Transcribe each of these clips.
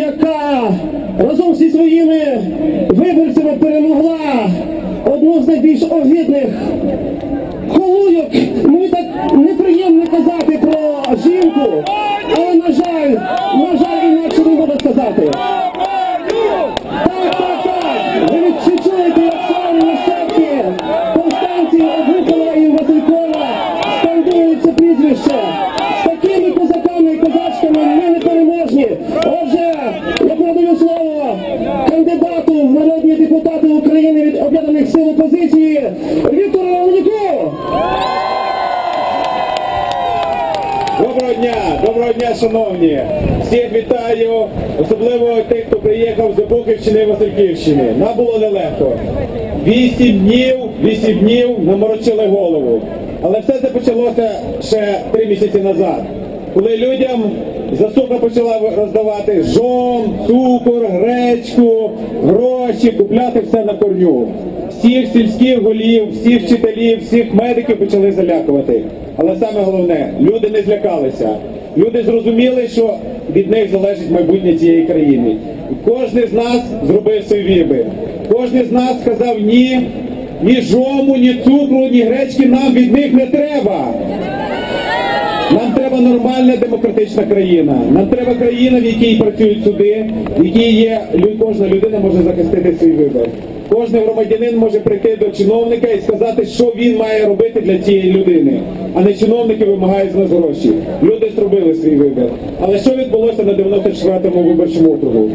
яка разом зі своїми виборцями перемогла одну з найбільш огидних холуйок. Мені так неприємно казати про жінку, але на жаль, України від об'єднаних сил опозиції Віктору Леоніку. Доброго дня, доброго дня, шановні! Всіх вітаю, особливо тих, хто приїхав з Обухівщини і Васильківщини. Нам було нелегко. Вісім днів, вісім днів наморочили голову. Але все це почалося ще три місяці назад, коли людям засуха почала роздавати жом, цукор, гречку, гроші, купляти все на корню. Всіх сільських голів, всіх вчителів, всіх медиків почали залякувати. Але саме головне, люди не злякалися. Люди зрозуміли, що від них залежить майбутнє цієї країни. Кожен з нас зробив свій вибір. Кожен з нас сказав ні, ні жому, ні цукру, ні гречки нам від них не треба. Нам треба нормальна демократична країна. Нам треба країна, в якій працюють суди, в якій є кожна людина може захистити свій вибір. Кожен громадянин може прийти до чиновника і сказати, що він має робити для цієї людини, а не чиновники вимагають з нас гроші. Люди зробили свій вибір. Але що відбулося на 94-му виборчому округу?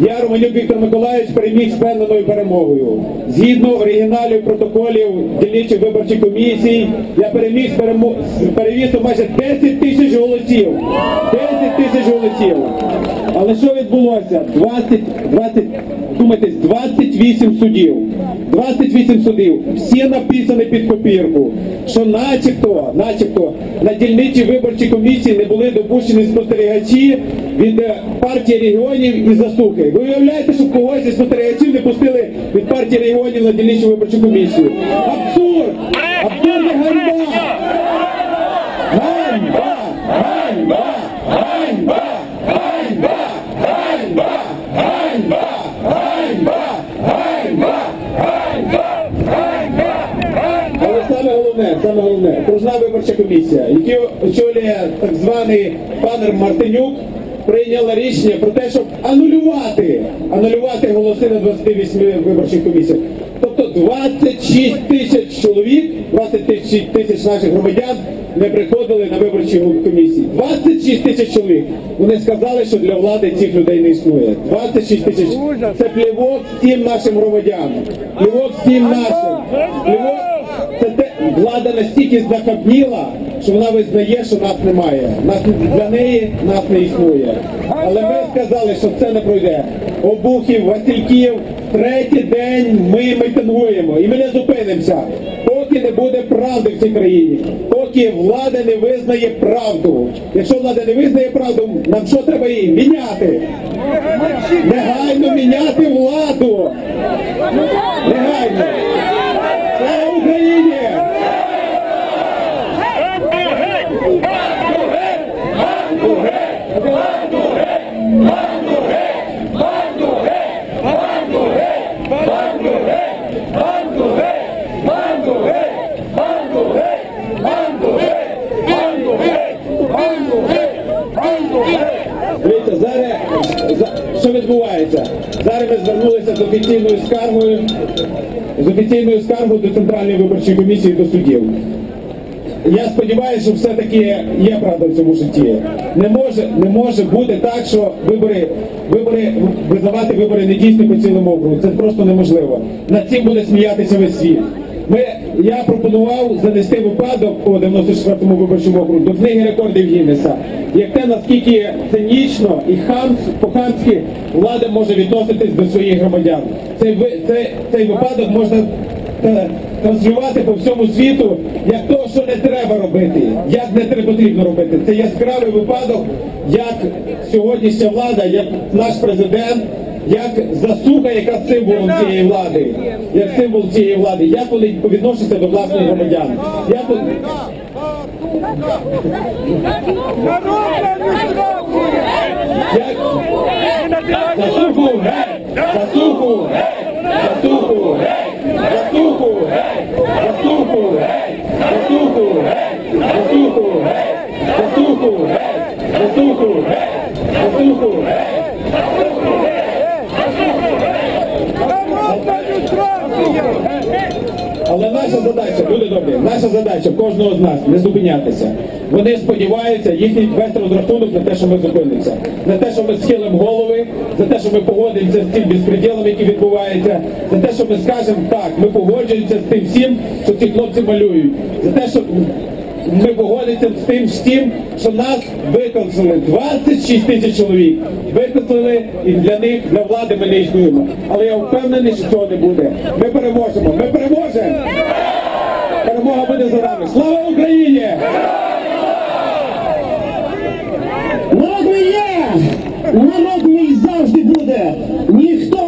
Я, Романюк Віктор Миколаївич, переміг з впевненою перемогою. Згідно оригіналів протоколів дільничих виборчих комісій, я переміг з, перемо... майже 10 тисяч голосів. 10 тисяч голосів. Але що відбулося? 20, 20, думайте, 28 судів. 28 судів. Всі написані під копірку, що начебто, начебто на дільничій виборчій комісії не були допущені спостерігачі від е, партії регіонів і засухи. Ви уявляєте, що когось із спостерігачів не пустили від партії регіонів на дільничу виборчу комісію? Абсурд! Абсурд і! Ганьба! Ганьба! Ганьба! Ганьба! Ганьба! Ганьба! Ганьба! Ганьба! Але саме головне, саме головне, виборча комісія, яку очолює так званий пан Мартинюк, прийняла рішення про те, щоб анулювати, анулювати голоси на 28 виборчих комісіях. Тобто 26 тисяч чоловік, 26 тисяч наших громадян не приходили на виборчі комісії. 26 тисяч чоловік. Вони сказали, що для влади цих людей не існує. 26 тисяч. Це плівок всім нашим громадянам. Плівок всім нашим. Плівок влада настільки захабніла, що вона визнає, що нас немає. Нас для неї нас не існує. Але ми сказали, що це не пройде. Обухів, Васильків, третій день ми митингуємо і ми не зупинимося, поки не буде правди в цій країні, поки влада не визнає правду. Якщо влада не визнає правду, нам що треба її міняти? Негайно міняти владу! Негайно! Слава Україні! Дивіться, зараз за- що відбувається? Зараз ми звернулися з офіційною скаргою, з офіційною скаргою до Центральної виборчої комісії до суддів. Я сподіваюся, що все-таки є правда в цьому житті. Не може, не може бути так, що вибори, вибори, визнавати вибори недійсні по цілому округу. Це просто неможливо. Над цим буде сміятися весь світ. Ми, я пропонував занести випадок по 94-му виборчому округу до книги рекордів Гіннеса. Як те, наскільки цинічно і хамс, по-хамськи влада може відноситись до своїх громадян. Цей, цей, цей випадок можна транслювати по всьому світу, як то, що не треба робити, як не треба потрібно робити. Це яскравий випадок, як сьогоднішня влада, як наш президент, як заслуга, яка символом цієї влади, як символ цієї влади. Як вони відношуся до власних громадян? Як вони... Як... Заслугу геть! Заслугу геть! Заслугу геть! Заслугу! Наша задача, люди добрі, наша задача кожного з нас не зупинятися. Вони сподіваються, їхній весь розрахунок на те, що ми зупинимося, на те, що ми схилимо голови, за те, що ми погодимося з цим безпреділом, який відбувається, за те, що ми скажемо так, ми погоджуємося з тим всім, що ці хлопці малюють, за те, що ми погодимося з тим всім, що нас виконали 26 тисяч чоловік. Виконали і для них, для влади ми не існуємо. Але я впевнений, що цього не буде. Ми переможемо. Ми переможемо. Перемога буде за нами. Слава Україні! Народ мій є! Народ мій завжди буде! Ніхто